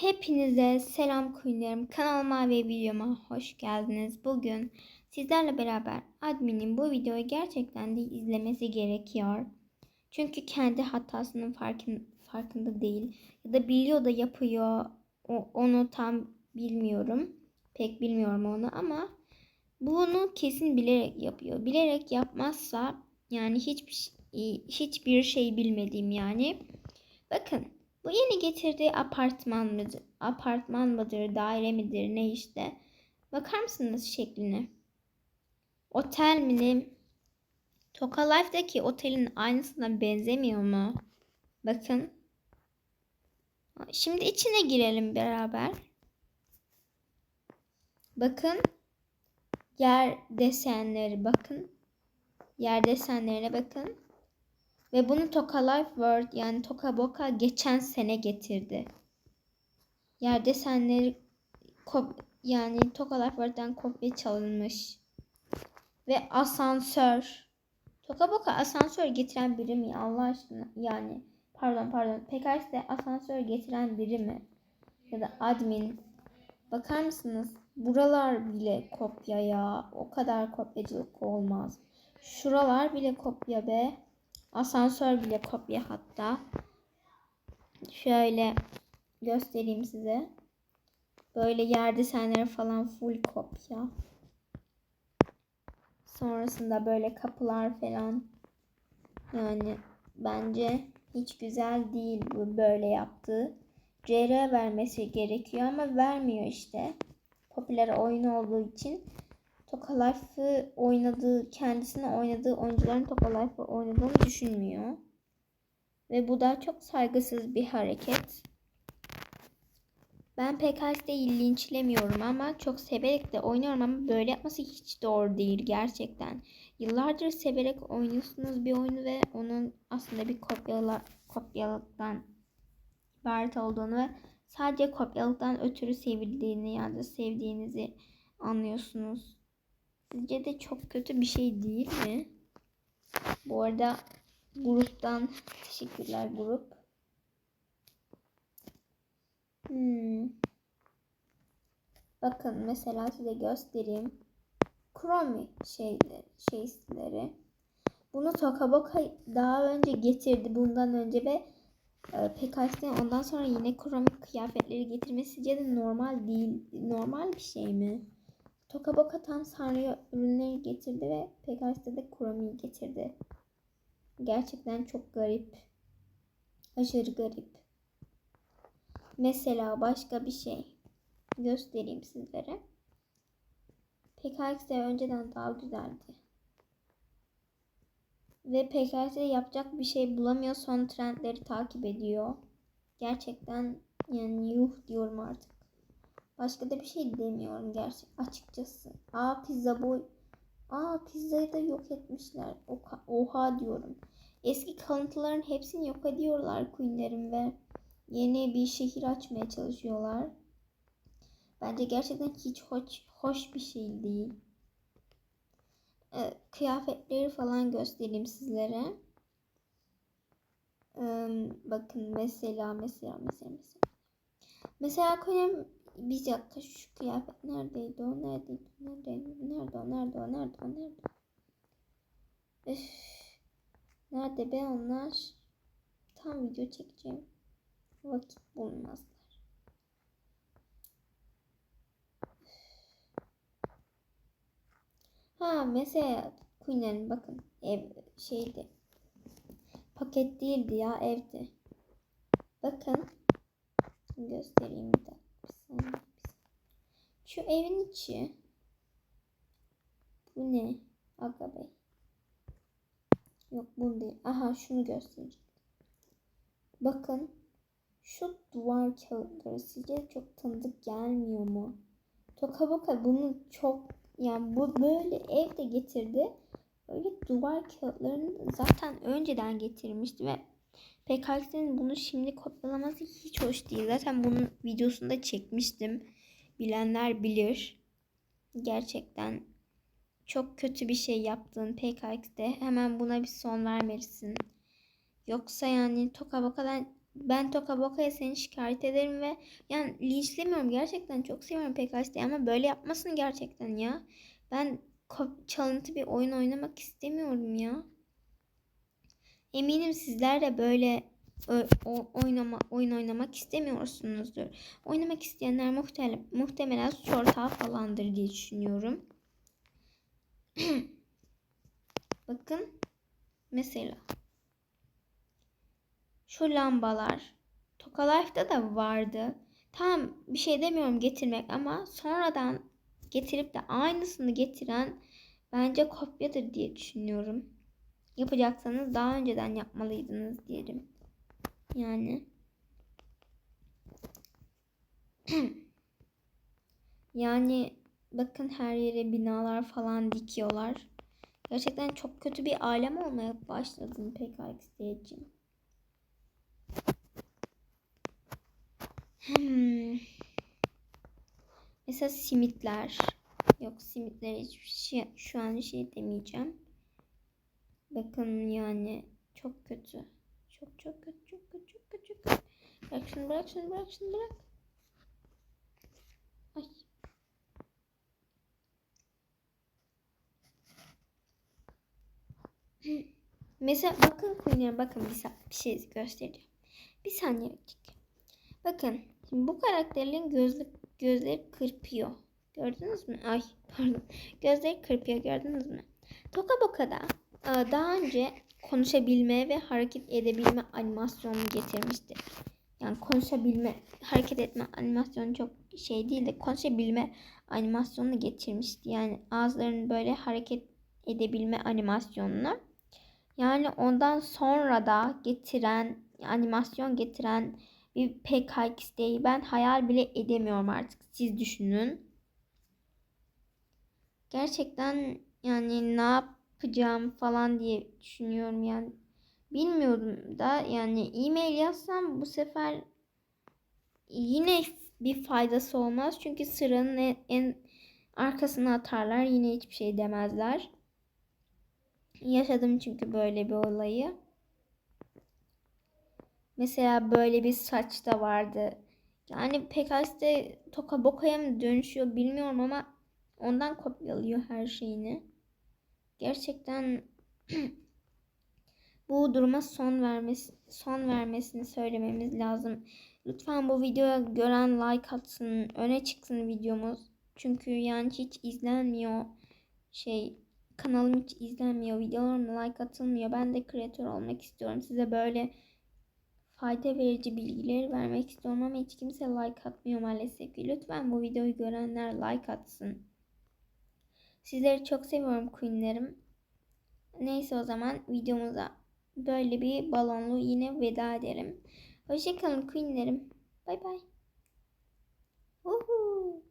Hepinize selam kuyularım. Kanalıma ve videoma hoş geldiniz. Bugün sizlerle beraber adminin bu videoyu gerçekten de izlemesi gerekiyor. Çünkü kendi hatasının farkın, farkında değil. Ya da biliyor da yapıyor. O, onu tam bilmiyorum. Pek bilmiyorum onu ama bunu kesin bilerek yapıyor. Bilerek yapmazsa yani hiçbir hiçbir şey bilmediğim yani. Bakın bu yeni getirdiği apartman mıdır, apartman mıdır, daire midir, ne işte. Bakar mısınız şekline? Otel mi ne? Toka Life'daki otelin aynısına benzemiyor mu? Bakın. Şimdi içine girelim beraber. Bakın. Yer desenleri bakın. Yer desenlerine bakın. Ve bunu Toka Life World yani Toka Boka geçen sene getirdi. Yer desenleri yani Toka Life World'den kopya çalınmış. Ve asansör. Toka Boka asansör getiren biri mi Allah aşkına? Yani pardon pardon. PKX'de asansör getiren biri mi? Ya da admin. Bakar mısınız? Buralar bile kopya ya. O kadar kopyacılık olmaz. Şuralar bile kopya be. Asansör bile kopya hatta. Şöyle göstereyim size. Böyle yer desenleri falan full kopya. Sonrasında böyle kapılar falan. Yani bence hiç güzel değil bu böyle yaptığı. CR vermesi gerekiyor ama vermiyor işte. Popüler oyun olduğu için Toka Life'ı oynadığı, kendisine oynadığı oyuncuların Toka Life'ı oynadığını düşünmüyor. Ve bu da çok saygısız bir hareket. Ben PKX'de linçlemiyorum ama çok severek de oynuyorum ama böyle yapması hiç doğru değil gerçekten. Yıllardır severek oynuyorsunuz bir oyunu ve onun aslında bir kopyala, kopyalıktan ibaret olduğunu ve sadece kopyalıktan ötürü sevildiğini ya da sevdiğinizi anlıyorsunuz. Sizce de çok kötü bir şey değil mi? Bu arada gruptan teşekkürler grup. Hmm. Bakın mesela size göstereyim. Chrome şeyleri, şeyleri. Bunu Tokaboka daha önce getirdi bundan önce ve e, PKX'den ondan sonra yine Chrome kıyafetleri getirmesi sizce de normal değil. Normal bir şey mi? Tokaboka tam Sanrio ürünleri getirdi ve Pegasus'ta da Kuromi'yi getirdi. Gerçekten çok garip. Aşırı garip. Mesela başka bir şey göstereyim sizlere. PKX'de önceden daha güzeldi. Ve PKX'de yapacak bir şey bulamıyor. Son trendleri takip ediyor. Gerçekten yani yuh diyorum artık. Başka da bir şey demiyorum gerçek açıkçası. Aa pizza boy. Aa pizzayı da yok etmişler. Oha, oha diyorum. Eski kalıntıların hepsini yok ediyorlar Queen'lerin ve yeni bir şehir açmaya çalışıyorlar. Bence gerçekten hiç hoş, hoş bir şey değil. Ee, kıyafetleri falan göstereyim sizlere. Ee, bakın mesela mesela mesela mesela. Mesela Queen'in bir dakika şu kıyafet neredeydi o neredeydi neredeydi nerede o nerede o nerede o nerede Öf. nerede be onlar? Tam video çekeceğim. Vakit bulmazlar. Ha mesela Queen'lerin bakın ev şeydi. Paket değildi ya evdi. Bakın göstereyim bir dakika şu evin içi. Bu ne? Aga Bey. Yok bu değil. Aha şunu göstereceğim. Bakın. Şu duvar kağıtları sizce çok tanıdık gelmiyor mu? Toka Boka bunu çok yani bu böyle evde getirdi. Öyle duvar kağıtlarını zaten önceden getirmişti ve PKX'nin bunu şimdi kopyalaması hiç hoş değil. Zaten bunun videosunu da çekmiştim. Bilenler bilir. Gerçekten çok kötü bir şey yaptın PKX'de. Hemen buna bir son vermelisin. Yoksa yani Toka Boka'dan ben Toka Boka'ya seni şikayet ederim ve yani linçlemiyorum gerçekten çok seviyorum PKX'de ama böyle yapmasın gerçekten ya. Ben çalıntı bir oyun oynamak istemiyorum ya. Eminim sizler de böyle o, oynama oyun oynamak istemiyorsunuzdur. Oynamak isteyenler muhtemelen muhtemelen suç falandır diye düşünüyorum. Bakın mesela şu lambalar Toka Life'da da vardı. Tamam bir şey demiyorum getirmek ama sonradan getirip de aynısını getiren bence kopyadır diye düşünüyorum. Yapacaksanız daha önceden yapmalıydınız diyelim. Yani yani bakın her yere binalar falan dikiyorlar. Gerçekten çok kötü bir alem olmaya başladım PKXD için. Hmm. Mesela simitler. Yok simitler hiçbir şey şu an şey demeyeceğim. Bakın yani çok kötü. Çok çok kötü çok kötü çok kötü. Çok. Bırak şunu bırak şunu bırak şunu bırak. Ay. Mesela bakın Queen'e bakın bir, bir şey göstereceğim. Bir saniye bekle. Bakın şimdi bu karakterin gözlü, gözleri kırpıyor. Gördünüz mü? Ay pardon. Gözleri kırpıyor gördünüz mü? Toka Boka'da e, daha önce konuşabilme ve hareket edebilme animasyonunu getirmişti. Yani konuşabilme, hareket etme animasyonu çok şey değil de konuşabilme animasyonunu getirmişti. Yani ağızlarının böyle hareket edebilme animasyonunu. Yani ondan sonra da getiren, animasyon getiren bir PKX'deyi ben hayal bile edemiyorum artık. Siz düşünün. Gerçekten yani ne yapacağım falan diye düşünüyorum yani. Bilmiyorum da yani e-mail yazsam bu sefer yine bir faydası olmaz. Çünkü sıranın en, en arkasına atarlar. Yine hiçbir şey demezler. Yaşadım çünkü böyle bir olayı. Mesela böyle bir saç da vardı. Yani PKS'de Toka Boka'ya mı dönüşüyor bilmiyorum ama ondan kopyalıyor her şeyini. Gerçekten bu duruma son vermesi son vermesini söylememiz lazım. Lütfen bu videoya gören like atsın, öne çıksın videomuz. Çünkü yani hiç izlenmiyor. Şey kanalım hiç izlenmiyor. Videolarıma like atılmıyor. Ben de kreatör olmak istiyorum. Size böyle fayda verici bilgileri vermek istiyorum ama hiç kimse like atmıyor maalesef ki. Lütfen bu videoyu görenler like atsın. Sizleri çok seviyorum queenlerim. Neyse o zaman videomuza böyle bir balonlu yine veda ederim. Hoşçakalın queenlerim. Bay bay. Uhu.